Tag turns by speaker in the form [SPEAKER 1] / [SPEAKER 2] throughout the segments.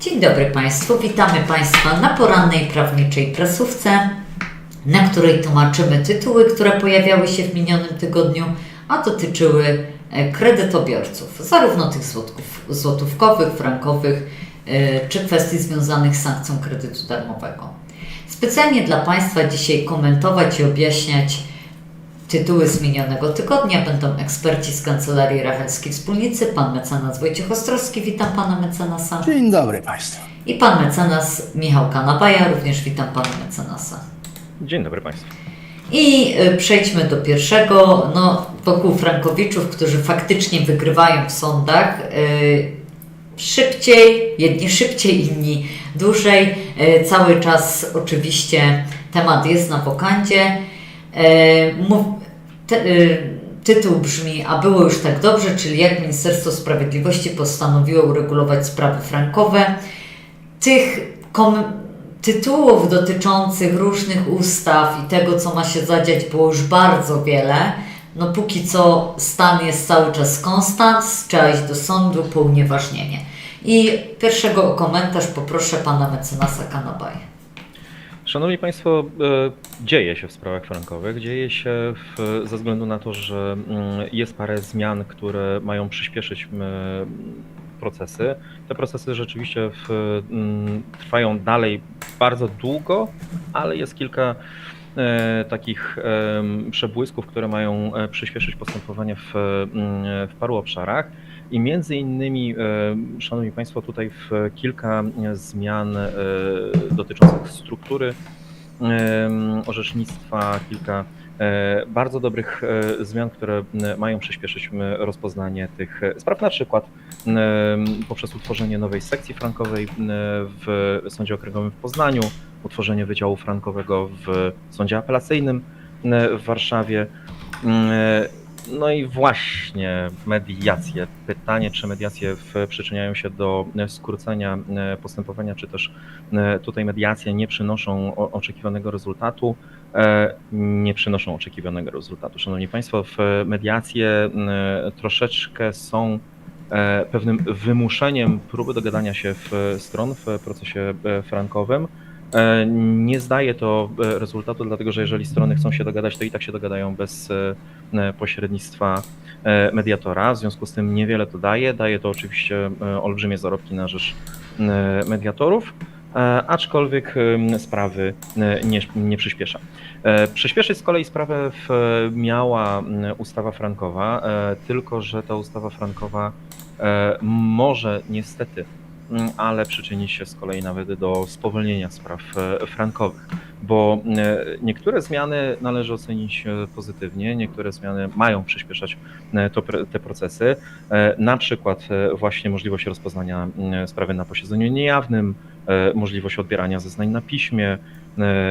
[SPEAKER 1] Dzień dobry Państwu, witamy Państwa na porannej prawniczej prasówce, na której tłumaczymy tytuły, które pojawiały się w minionym tygodniu, a dotyczyły e, kredytobiorców, zarówno tych złotków, złotówkowych, frankowych, e, czy kwestii związanych z sankcją kredytu darmowego. Specjalnie dla Państwa dzisiaj komentować i objaśniać tytuły z minionego tygodnia będą eksperci z Kancelarii Rachelskiej Wspólnicy, pan mecenas Wojciech Ostrowski, witam pana mecenasa.
[SPEAKER 2] Dzień dobry Państwu.
[SPEAKER 1] I pan mecenas Michał Kanabaja, również witam pana mecenasa.
[SPEAKER 3] Dzień dobry Państwu.
[SPEAKER 1] I y, przejdźmy do pierwszego, no wokół Frankowiczów, którzy faktycznie wygrywają w sądach. y, Szybciej, jedni szybciej, inni dłużej. Y, Cały czas oczywiście temat jest na wokandzie. Te- y, Tytuł brzmi, a było już tak dobrze, czyli jak Ministerstwo Sprawiedliwości postanowiło uregulować sprawy frankowe. Tych tytułów dotyczących różnych ustaw i tego, co ma się zadziać, było już bardzo wiele. No póki co stan jest cały czas konstans, trzeba iść do sądu po unieważnienie. I pierwszego o komentarz poproszę pana mecenasa Kanabaja.
[SPEAKER 3] Szanowni Państwo, e, dzieje się w sprawach frankowych. Dzieje się w, ze względu na to, że mm, jest parę zmian, które mają przyspieszyć procesy. Te procesy rzeczywiście w, mm, trwają dalej bardzo długo, ale jest kilka e, takich przebłysków, które mają e, przyspieszyć postępowanie w, mm, w paru obszarach. I między innymi, e, Szanowni Państwo, tutaj w kilka e, zmian e, dotyczących struktury em, orzecznictwa, kilka e, bardzo dobrych e, zmian, które mają przyspieszyć rozpoznanie tych e, spraw, na przykład poprzez utworzenie nowej sekcji frankowej w Sądzie Okręgowym w Poznaniu, utworzenie Wydziału Frankowego w Sądzie Apelacyjnym w Warszawie. No i właśnie mediacje. Pytanie, czy mediacje przyczyniają się do e, skrócenia e, postępowania, czy też e, tutaj mediacje nie przynoszą oczekiwanego rezultatu. Nie przynoszą oczekiwanego rezultatu. Szanowni Państwo, w mediacje troszeczkę są pewnym wymuszeniem próby dogadania się w stron w procesie frankowym. E, Nie zdaje to e, rezultatu, dlatego że jeżeli strony chcą się dogadać, to i tak się dogadają bez e, pośrednictwa mediatora. W związku z tym niewiele to daje. Daje to oczywiście olbrzymie zarobki na rzecz mediatorów, aczkolwiek sprawy nie, nie przyspiesza. Przyspieszyć z kolei sprawę miała ustawa frankowa, tylko że ta ustawa frankowa może niestety ale przyczyni się z kolei nawet do spowolnienia spraw e, frankowych, bo e, niektóre zmiany należy ocenić e, pozytywnie, niektóre zmiany mają przyspieszać to, te procesy, na przykład właśnie możliwość rozpoznania sprawy na posiedzeniu niejawnym, możliwość odbierania zeznań na piśmie,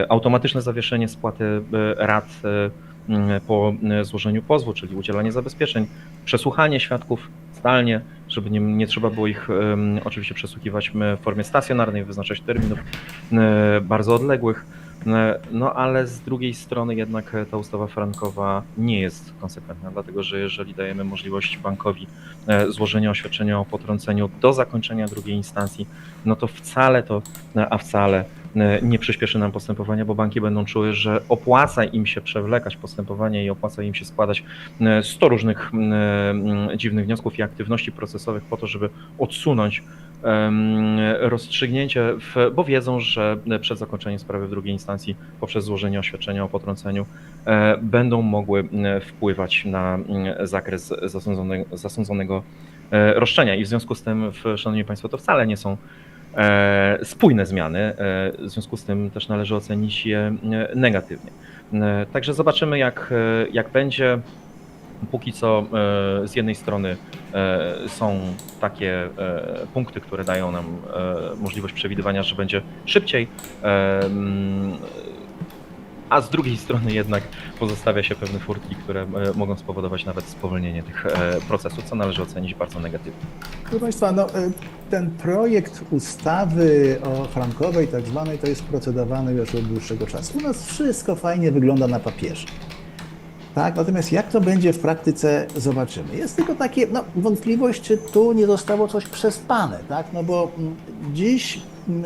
[SPEAKER 3] automatyczne zawieszenie spłaty rat po złożeniu pozwu, czyli udzielanie zabezpieczeń, przesłuchanie świadków zdalnie, żeby nie, nie trzeba było ich em, oczywiście przesłuchiwać w formie stacjonarnej, wyznaczać terminów bardzo odległych. No ale z drugiej strony jednak ta ustawa frankowa nie jest konsekwentna, dlatego że jeżeli dajemy możliwość bankowi e, złożenia oświadczenia o potrąceniu do zakończenia drugiej instancji, no to wcale to, a wcale nie przyspieszy nam postępowania, bo banki będą czuły, że opłaca im się przewlekać postępowanie i opłaca im się składać e, 100 różnych m, m, dziwnych wniosków i aktywności procesowych po to, żeby odsunąć rozstrzygnięcie, w, bo wiedzą, że przed zakończeniem sprawy w drugiej instancji poprzez złożenie oświadczenia o potrąceniu e, będą mogły wpływać na zakres zasądzonego, zasądzonego e, roszczenia. I w związku z tym, Szanowni Państwo, to wcale nie są e, spójne zmiany. E, w związku z tym też należy ocenić je e, negatywnie. E, Także zobaczymy, jak, e, jak będzie. Póki co e, z jednej strony e, są takie e, punkty, które dają nam e, możliwość przewidywania, że będzie szybciej, e, a z drugiej strony jednak pozostawia się pewne furtki, które e, mogą spowodować nawet spowolnienie tych e, procesów, co należy ocenić bardzo negatywnie.
[SPEAKER 2] Proszę Państwa, no, y, ten projekt ustawy o frankowej tak zwanej to jest procedowany już od dłuższego czasu. U nas wszystko fajnie wygląda na papierze. tak? Natomiast jak to będzie w praktyce, zobaczymy. Jest tylko takie, no, wątpliwość, czy tu nie zostało coś przespane, tak? No bo mm, dziś mm,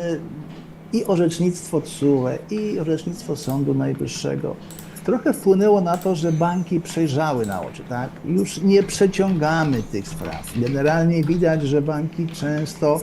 [SPEAKER 2] i orzecznictwo TSUE, i orzecznictwo Sądu Najwyższego trochę wpłynęło na to, że banki przejrzały na oczy, tak? Już nie przeciągamy tych spraw. Generalnie widać, że banki często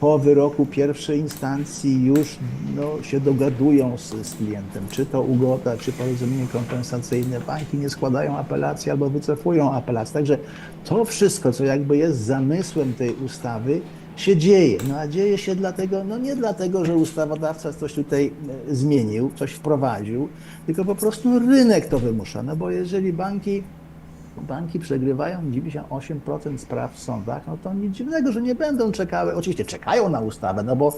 [SPEAKER 2] po wyroku pierwszej instancji już no, się dogadują z, z klientem, czy to ugoda, czy porozumienie kompensacyjne. Banki nie składają apelacji albo wycofują apelację. Także to wszystko, co jakby jest zamysłem tej ustawy, się dzieje. No a dzieje się dlatego, no nie dlatego, że ustawodawca coś tutaj e, zmienił, coś wprowadził, tylko po prostu rynek to wymusza. No bo jeżeli banki banki przegrywają 98% spraw w sądach, no to nic dziwnego, że nie będą czekały. Oczywiście czekają na ustawę, no bo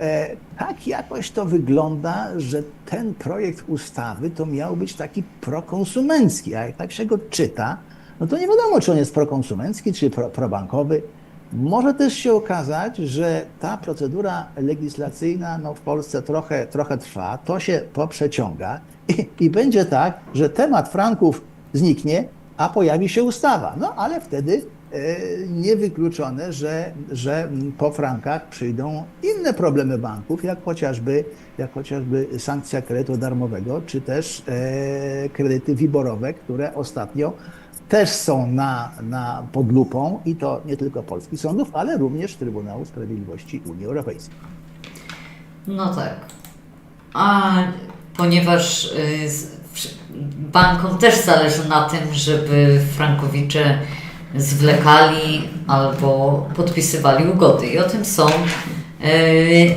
[SPEAKER 2] e, tak jakoś to wygląda, że ten projekt ustawy to miał być taki prokonsumencki, a jak tak się go czyta, no to nie wiadomo, czy on jest prokonsumencki, czy pro, probankowy. Może też się okazać, że ta procedura legislacyjna no, w Polsce trochę, trochę trwa, to się poprzeciąga i, i będzie tak, że temat franków zniknie, a pojawi się ustawa. No ale wtedy e, niewykluczone, że, że po frankach przyjdą inne problemy banków, jak chociażby, jak chociażby sankcja kredytu darmowego, czy też e, kredyty wiborowe, które ostatnio też są na, na pod lupą i to nie tylko polskich sądów, ale również Trybunału Sprawiedliwości Unii Europejskiej.
[SPEAKER 1] No tak. A ponieważ y, bankom też zależy na tym, żeby frankowicze zwlekali albo podpisywali ugody. I o tym są,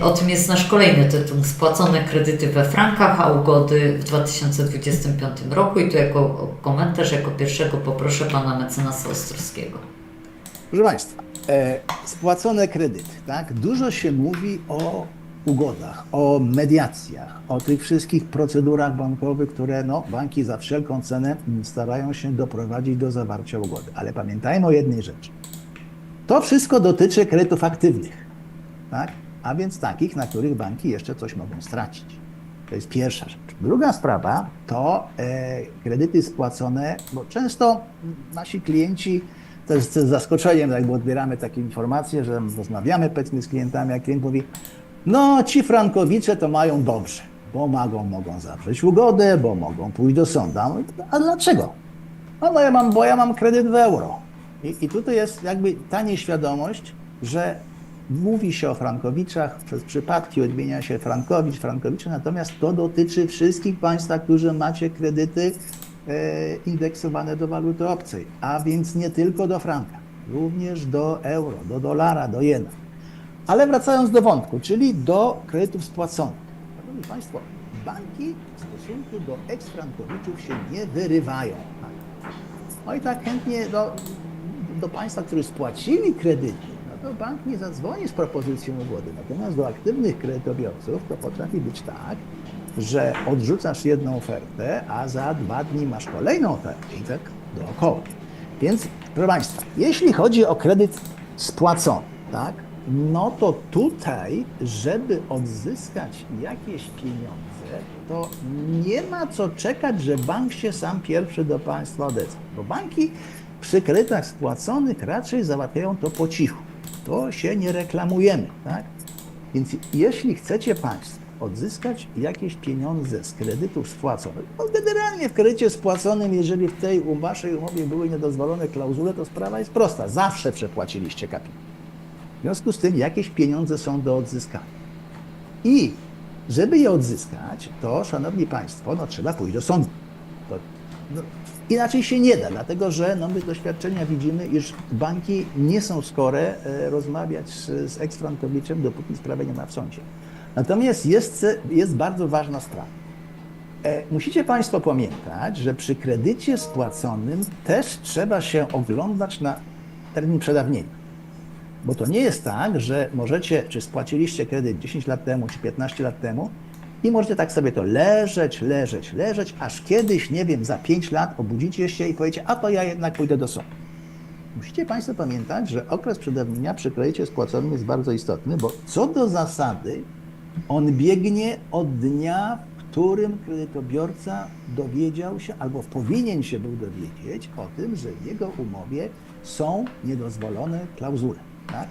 [SPEAKER 1] o tym jest nasz kolejny tytuł. Spłacone kredyty we frankach, a ugody w 2025 roku. I tu jako komentarz, jako pierwszego poproszę pana mecenasa Ostrowskiego.
[SPEAKER 2] Proszę Państwa, e, spłacone kredyty, tak? Dużo się mówi o ugodach, o mediacjach, o tych wszystkich procedurach bankowych, które no, banki za wszelką cenę starają się doprowadzić do zawarcia ugody. Ale pamiętajmy o jednej rzeczy. To wszystko dotyczy kredytów aktywnych, tak? a więc takich, na których banki jeszcze coś mogą stracić. To jest pierwsza rzecz. Druga sprawa to e, kredyty spłacone, bo często nasi klienci, to jest z zaskoczeniem, jakby odbieramy takie informacje, że rozmawiamy powiedzmy z klientami, a klient mówi, no ci frankowicze to mają dobrze, bo mogą, mogą zawrzeć ugodę, bo mogą pójść do sądu. A dlaczego? No bo ja mam, bo ja mam kredyt w euro. I, I tutaj jest jakby ta nieświadomość, że mówi się o frankowiczach, przez przypadki odmienia się frankowicz, frankowicze, natomiast to dotyczy wszystkich Państwa, którzy macie kredyty e, indeksowane do waluty obcej, a więc nie tylko do franka, również do euro, do dolara, do jena. Ale wracając do wątku, czyli do kredytów spłaconych. Szanowni Państwo, banki w stosunku do eksfrankowiczów się nie wyrywają. No i tak chętnie do, do Państwa, którzy spłacili kredyty, to bank nie zadzwoni z propozycją ugody. Natomiast do aktywnych kredytobiorców to potrafi być tak, że odrzucasz jedną ofertę, a za dwa dni masz kolejną ofertę i tak dookoła. Więc, proszę Państwa, jeśli chodzi o kredyt spłacony, tak, no to tutaj, żeby odzyskać jakieś pieniądze, to nie ma co czekać, że bank się sam pierwszy do Państwa odezwie. Bo banki przy kredytach spłaconych raczej załatwiają to po cichu. To się nie reklamujemy, tak? Więc jeśli chcecie Państwo odzyskać jakieś pieniądze z kredytów spłaconych, no generalnie w kredycie spłaconym, jeżeli w tej u Waszej umowie były niedozwolone klauzule, to sprawa jest prosta. Zawsze przepłaciliście kapitał. W związku z tym jakieś pieniądze są do odzyskania. I żeby je odzyskać, to, szanowni państwo, no, trzeba pójść do sądu. To, no, inaczej się nie da, dlatego że no, my z doświadczenia widzimy, iż banki nie są skore rozmawiać z, z eksfrankowiczem, dopóki sprawy nie ma w sądzie. Natomiast jest, jest bardzo ważna sprawa. E, Musicie Państwo pamiętać, że przy kredycie spłaconym też trzeba się oglądać na termin przedawnienia. Bo to nie jest tak, że możecie, czy spłaciliście kredyt 10 lat temu, czy 15 lat temu i możecie tak sobie to leżeć, leżeć, leżeć, aż kiedyś, nie wiem, za 5 lat obudzicie się i powiecie, a to ja jednak pójdę do sądu. Musicie Państwo pamiętać, że okres przedawnienia przy kredycie spłaconym jest bardzo istotny, bo co do zasady on biegnie od dnia, w którym kredytobiorca dowiedział się albo powinien się był dowiedzieć o tym, że w jego umowie są niedozwolone klauzule. Tak?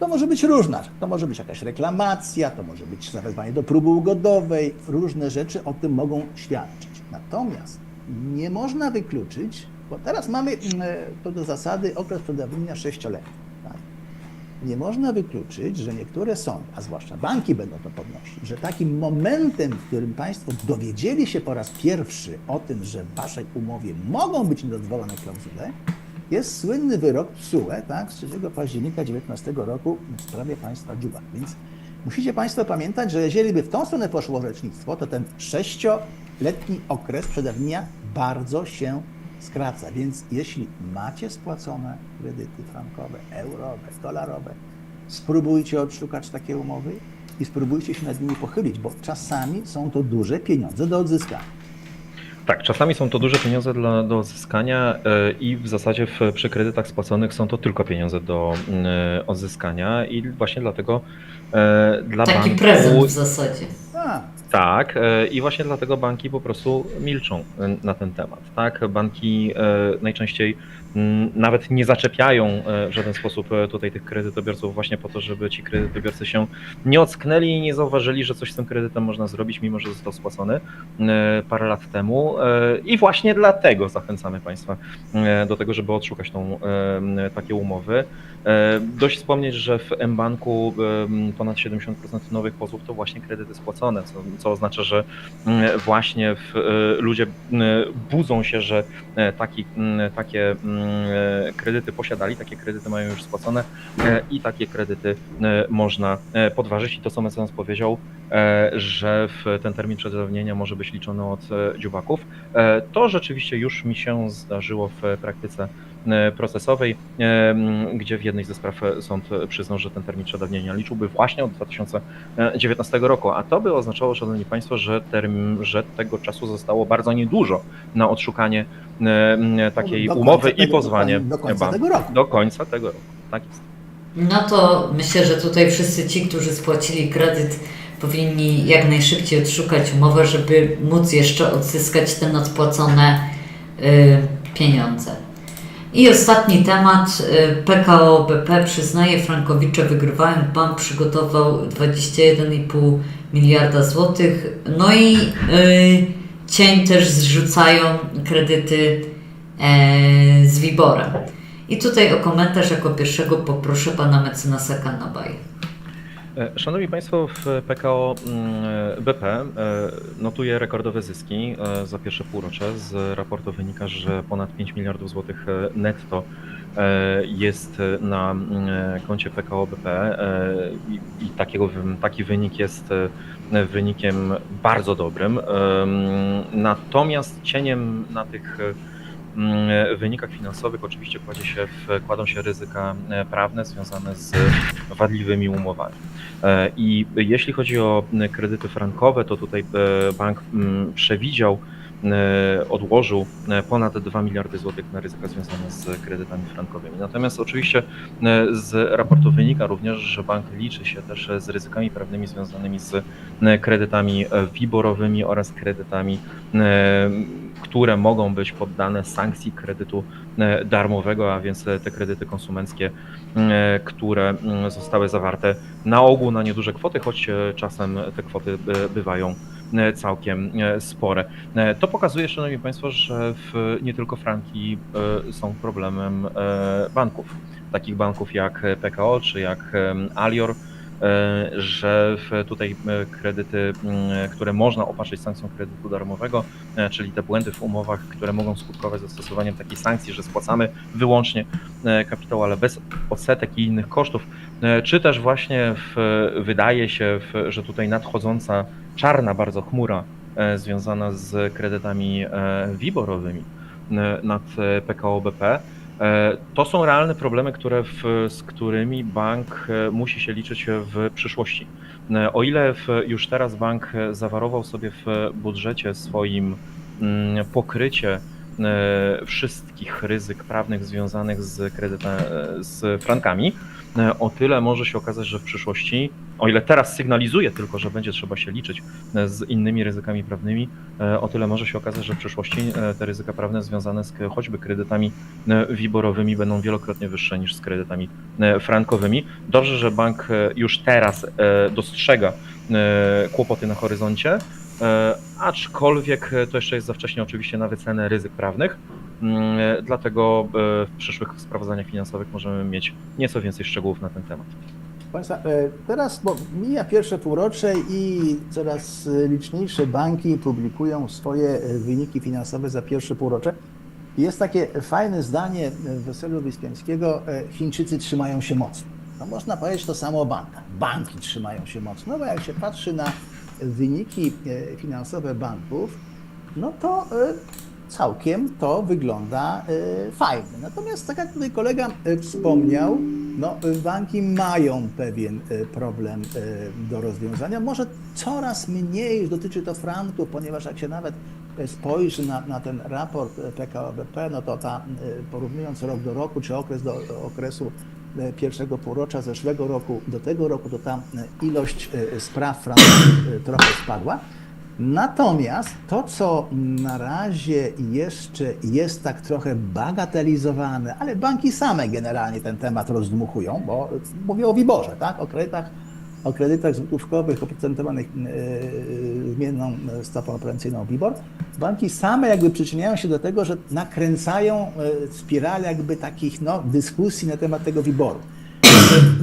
[SPEAKER 2] To może być różna, to może być jakaś reklamacja, to może być zawezwanie do próby ugodowej, różne rzeczy o tym mogą świadczyć. Natomiast nie można wykluczyć, bo teraz mamy mm, to do zasady okres przedawnienia sześcioletni. Tak? Nie można wykluczyć, że niektóre sądy, a zwłaszcza banki będą to podnosić, że takim momentem, w którym Państwo dowiedzieli się po raz pierwszy o tym, że w Waszej umowie mogą być niedozwolone klauzule, jest słynny wyrok TSUE tak, z 3 października 2019 roku w sprawie państwa Dziuba. Więc musicie Państwo pamiętać, że jeżeli by w tą stronę poszło orzecznictwo, to ten sześcioletni okres przedawnienia bardzo się skraca. Więc jeśli macie spłacone kredyty frankowe, eurowe, dolarowe, spróbujcie odszukać takie umowy i spróbujcie się nad nimi pochylić, bo czasami są to duże pieniądze do odzyskania.
[SPEAKER 3] Tak, czasami są to duże pieniądze dla, do odzyskania e, i w zasadzie w, przy kredytach spłaconych są to tylko pieniądze do e, odzyskania i właśnie dlatego e, dla
[SPEAKER 1] Taki
[SPEAKER 3] banku...
[SPEAKER 1] prezent w zasadzie.
[SPEAKER 2] A,
[SPEAKER 3] Tak, i właśnie dlatego banki po prostu milczą na ten temat. Tak, banki najczęściej nawet nie zaczepiają e, w żaden sposób e, tutaj tych kredytobiorców właśnie po to, żeby ci kredytobiorcy się nie ocknęli i nie zauważyli, że coś z tym kredytem można zrobić, mimo że został spłacony e, parę lat temu. I właśnie dlatego zachęcamy Państwa do tego, żeby odszukać tą, takie umowy. Dość wspomnieć, że w mBanku ponad 70% nowych pozwów to właśnie kredyty spłacone, co, co oznacza, że właśnie w, ludzie budzą się, że taki, takie kredyty posiadali, takie kredyty mają już spłacone e, i takie kredyty e, można e, podważyć. I to, co mecenas powiedział, e, że w ten termin przedawnienia może być liczony od e, dziubaków, e, to rzeczywiście już mi się zdarzyło w praktyce e, procesowej, e, gdzie w jednej ze spraw e, sąd e, przyznał, że ten termin przedawnienia liczyłby właśnie od 2019 roku, a to by oznaczało, szanowni państwo, że, term, że tego czasu zostało bardzo niedużo na odszukanie e, takiej umowy i pozwanie
[SPEAKER 2] Do końca
[SPEAKER 3] banku.
[SPEAKER 2] tego roku.
[SPEAKER 3] Do końca tego roku, tak jest.
[SPEAKER 1] No to myślę, że tutaj wszyscy ci, którzy spłacili kredyt, powinni jak najszybciej odszukać umowę, żeby móc jeszcze odzyskać te nadpłacone y, pieniądze. I ostatni temat. y, PKO BP przyznaje, Frankowicze wygrywają. Bank przygotował 21,5 miliarda złotych. No i y, cień też zrzucają kredyty e, z Wiborem. I tutaj o komentarz jako pierwszego poproszę pana mecenasa Kanabaj.
[SPEAKER 3] E, Szanowni Państwo, w PKO mm, BP e, notuje rekordowe zyski e, za pierwsze półrocze. Z raportu wynika, że ponad 5 miliardów złotych e, netto e, jest na mm, koncie PKO BP e, i- takiego, taki wynik jest e, wynikiem bardzo dobrym. Natomiast cieniem na tych e, wynikach finansowych oczywiście kładzie się kładą się ryzyka e, prawne związane z wadliwymi umowami. E, I jeśli chodzi o kredyty frankowe, to tutaj e, bank przewidział, e, odłożył ponad 2 miliardy złotych na ryzyka związane z kredytami frankowymi. Natomiast oczywiście z raportu wynika również, że bank liczy się też z ryzykami prawnymi związanymi z kredytami WIBOR-owymi oraz kredytami, które mogą być poddane sankcji kredytu e, darmowego, a więc e, te kredyty konsumenckie, e, które zostały zawarte na ogół na nieduże kwoty, choć czasem te kwoty bywają całkiem spore. To pokazuje, Szanowni Państwo, że w, nie tylko franki są problemem banków, takich banków jak PKO czy jak Alior, że w tutaj e, kredyty, mm, które można opatrzyć sankcją kredytu darmowego, e, czyli te błędy w umowach, które mogą skutkować zastosowaniem takiej sankcji, że spłacamy wyłącznie e, kapitał, ale bez odsetek i innych kosztów, e, czy też właśnie w, wydaje się, w, że tutaj nadchodząca czarna bardzo chmura e, związana z kredytami e, WIBOR-owymi e, nad e, PKO BP, e, to są realne problemy, które w, z którymi bank e, musi się liczyć w przyszłości. E, O ile w, już teraz bank e, zawarował sobie w budżecie swoim mm, pokrycie e, wszystkich ryzyk prawnych związanych z kredytem, z frankami, e, o tyle może się okazać, że w przyszłości, o ile teraz sygnalizuje tylko, że będzie trzeba się liczyć e, z innymi ryzykami prawnymi, e, o tyle może się okazać, że w przyszłości e, te ryzyka prawne związane z choćby kredytami e, WIBOR-owymi będą wielokrotnie wyższe niż z kredytami e, frankowymi. Dobrze, że bank e, już teraz e, dostrzega e, kłopoty na horyzoncie, e, aczkolwiek e, to jeszcze jest za wcześnie oczywiście na wycenę ryzyk prawnych. Mm, e, Dlatego e, w przyszłych sprawozdaniach finansowych możemy mieć nieco więcej szczegółów na ten temat.
[SPEAKER 2] Państwa, e, teraz bo mija pierwsze półrocze i coraz liczniejsze banki publikują swoje wyniki finansowe za pierwsze półrocze. Jest takie fajne zdanie Weselu Wyspiańskiego, Chińczycy trzymają się mocno. No można powiedzieć to samo o bankach. Banki trzymają się mocno, no bo jak się patrzy na wyniki finansowe banków, no to całkiem to wygląda e, fajnie. Natomiast tak jak tutaj kolega e, wspomniał, no, e, banki mają pewien problem do rozwiązania. Może coraz mniej dotyczy to franków, ponieważ jak się nawet spojrzy na, na ten raport e, PKO BP, no to ta, porównując rok do roku, czy okres do do okresu pierwszego półrocza zeszłego roku do tego roku, to tam e, ilość spraw frankowych e, trochę spadła. Natomiast to, co na razie jeszcze jest tak trochę bagatelizowane, ale banki same generalnie ten temat rozdmuchują, bo mówię o WIBORze, tak? o kredytach, o kredytach złotówkowych oprocentowanych yy, zmienną stopą operacyjną WIBOR, banki same jakby przyczyniają się do tego, że nakręcają yy, spiralę jakby takich no, dyskusji na temat tego WIBORu.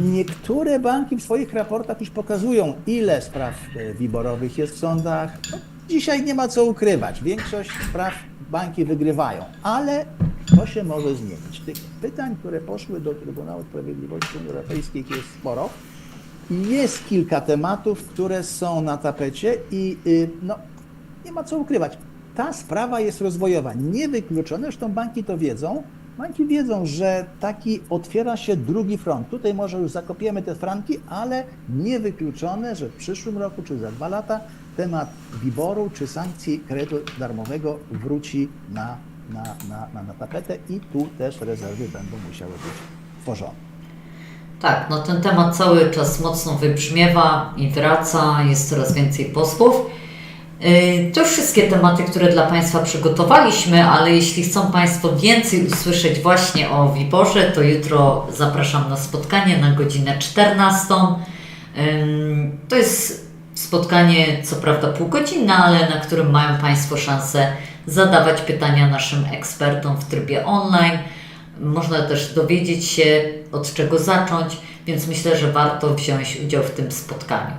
[SPEAKER 2] Niektóre banki w swoich raportach już pokazują, ile spraw e, wiborowych jest w sądach. No, dzisiaj nie ma co ukrywać. Większość spraw banki wygrywają, ale to się może zmienić. Tych pytań, które poszły do Trybunału Sprawiedliwości Unii Europejskiej jest sporo. Jest kilka tematów, które są na tapecie i y, no, nie ma co ukrywać. Ta sprawa jest rozwojowa. Niewykluczone, zresztą banki to wiedzą. Banki wiedzą, że taki otwiera się drugi front. Tutaj może już zakopiemy te franki, ale niewykluczone, że w przyszłym roku czy za dwa lata temat WIBOR-u czy sankcji kredytu darmowego wróci na, na, na, na, na tapetę i tu też rezerwy będą musiały być tworzone.
[SPEAKER 1] Tak, no ten temat cały czas mocno wybrzmiewa i wraca, jest coraz więcej posłów. Yy, To już wszystkie tematy, które dla Państwa przygotowaliśmy, ale jeśli chcą Państwo więcej usłyszeć właśnie o Wiborze, to jutro zapraszam na spotkanie na godzinę 14. Ym, To jest spotkanie, co prawda półgodzinne, ale na którym mają Państwo szansę zadawać pytania naszym ekspertom w trybie online. Można też dowiedzieć się, od czego zacząć, więc myślę, że warto wziąć udział w tym spotkaniu.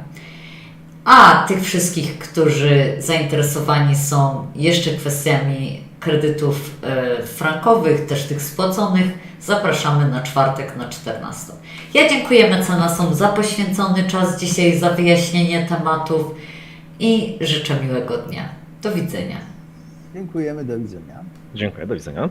[SPEAKER 1] A tych wszystkich, którzy zainteresowani są jeszcze kwestiami kredytów e, frankowych, też tych spłaconych, zapraszamy na czwartek na 14. Ja dziękuję mecenasom za poświęcony czas dzisiaj, za wyjaśnienie tematów i życzę miłego dnia. Do widzenia.
[SPEAKER 2] Dziękujemy, do widzenia.
[SPEAKER 3] Dziękuję, do widzenia.